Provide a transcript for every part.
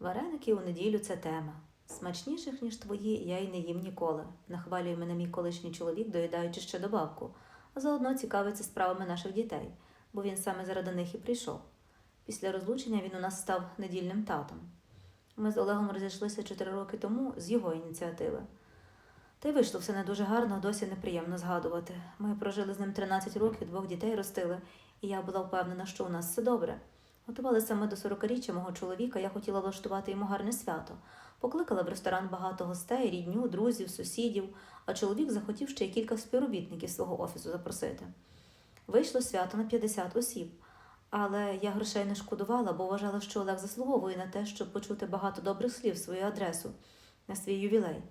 Вареники у неділю це тема. Смачніших, ніж твої, я й не їм ніколи. Нахвалює мене мій колишній чоловік, доїдаючи ще добавку, а заодно цікавиться справами наших дітей, бо він саме заради них і прийшов. Після розлучення він у нас став недільним татом. Ми з Олегом розійшлися чотири роки тому з його ініціативи. Та й вийшло все не дуже гарно, досі неприємно згадувати. Ми прожили з ним 13 років, двох дітей ростили, і я була впевнена, що у нас все добре. Готувалися ми до 40-річчя мого чоловіка, я хотіла влаштувати йому гарне свято. Покликала в ресторан багато гостей, рідню, друзів, сусідів, а чоловік захотів ще й кілька співробітників свого офісу запросити. Вийшло свято на 50 осіб, але я грошей не шкодувала, бо вважала, що Олег заслуговує на те, щоб почути багато добрих слів в свою адресу на свій ювілей.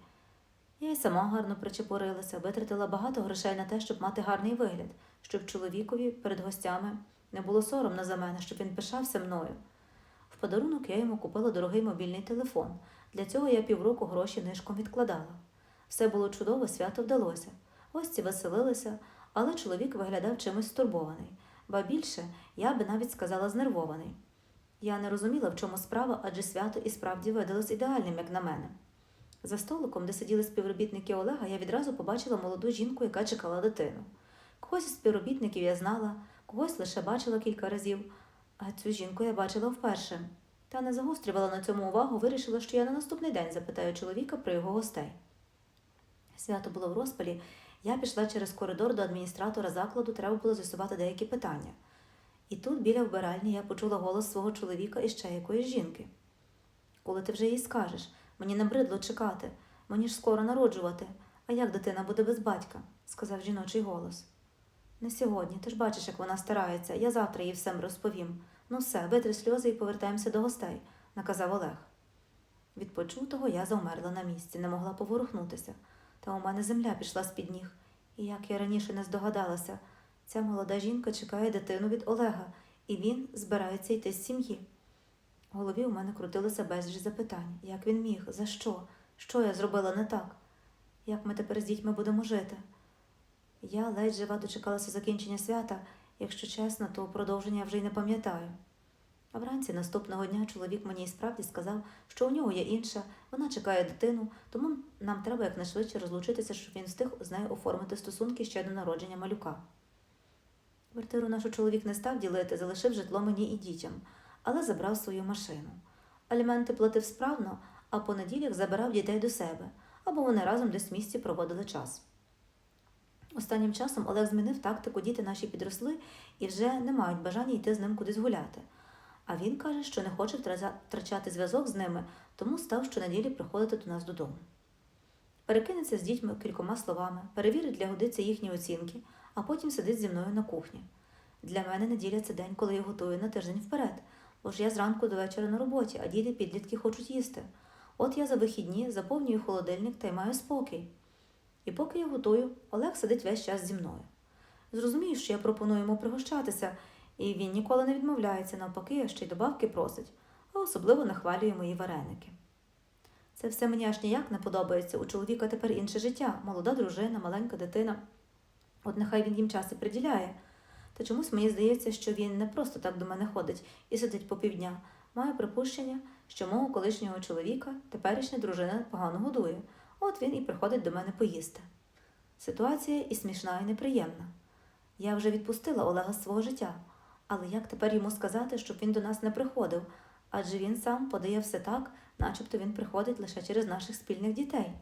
Я й сама гарно причепурилася, витратила багато грошей на те, щоб мати гарний вигляд, щоб чоловікові перед гостями не було соромно за мене, щоб він пишався мною. В подарунок я йому купила дорогий мобільний телефон. Для цього я півроку гроші нишком відкладала. Все було чудово, свято вдалося. Гості веселилися, але чоловік виглядав чимось стурбований, ба більше я би навіть сказала знервований. Я не розуміла, в чому справа, адже свято і справді видалось ідеальним, як на мене. За столиком, де сиділи співробітники Олега, я відразу побачила молоду жінку, яка чекала дитину. Когось із співробітників я знала, когось лише бачила кілька разів, а цю жінку я бачила вперше. Та не загострювала на цьому увагу, вирішила, що я на наступний день запитаю чоловіка про його гостей. Свято було в розпалі. Я пішла через коридор до адміністратора закладу, треба було з'ясувати деякі питання. І тут, біля вбиральні, я почула голос свого чоловіка і ще якоїсь жінки. Коли ти вже їй скажеш, мені набридло чекати, мені ж скоро народжувати. А як дитина буде без батька? сказав жіночий голос. Не сьогодні, ти ж бачиш, як вона старається. Я завтра їй всем розповім. Ну все, витри сльози і повертаємося до гостей, наказав Олег. Від почутого я завмерла на місці, не могла поворухнутися. Та у мене земля пішла з-під ніг. І як я раніше не здогадалася, ця молода жінка чекає дитину від Олега, і він збирається йти з сім'ї. В голові у мене крутилося безліч запитань. Як він міг? За що? Що я зробила не так? Як ми тепер з дітьми будемо жити? Я ледь жива дочекалася закінчення свята, якщо чесно, то продовження я вже й не пам'ятаю. А вранці наступного дня чоловік мені і справді сказав, що у нього є інша, вона чекає дитину, тому нам треба якнайшвидше розлучитися, щоб він встиг з нею оформити стосунки ще до народження малюка. Квартиру нашу чоловік не став ділити, залишив житло мені і дітям, але забрав свою машину. Аліменти платив справно, а по неділях забирав дітей до себе, або вони разом десь в місті проводили час. Останнім часом Олег змінив тактику, діти наші підросли і вже не мають бажання йти з ним кудись гуляти. А він каже, що не хоче втрачати зв'язок з ними, тому став щонеділі приходити до нас додому. Перекинеться з дітьми кількома словами, перевірить для годиці їхні оцінки, а потім сидить зі мною на кухні. Для мене неділя це день, коли я готую на тиждень вперед, бо ж я зранку до вечора на роботі, а діти підлітки хочуть їсти. От я за вихідні заповнюю холодильник та й маю спокій. І поки я готую, Олег сидить весь час зі мною. Зрозумію, що я пропоную йому пригощатися, і він ніколи не відмовляється, навпаки, ще й добавки просить, а особливо нахвалює мої вареники. Це все мені аж ніяк не подобається. У чоловіка тепер інше життя, молода дружина, маленька дитина. От нехай він їм час і приділяє. Та чомусь мені здається, що він не просто так до мене ходить і сидить по півдня. Маю припущення, що мого колишнього чоловіка теперішня дружина погано годує. От він і приходить до мене поїсти. Ситуація і смішна, і неприємна. Я вже відпустила Олега з свого життя, але як тепер йому сказати, щоб він до нас не приходив, адже він сам подає все так, начебто він приходить лише через наших спільних дітей.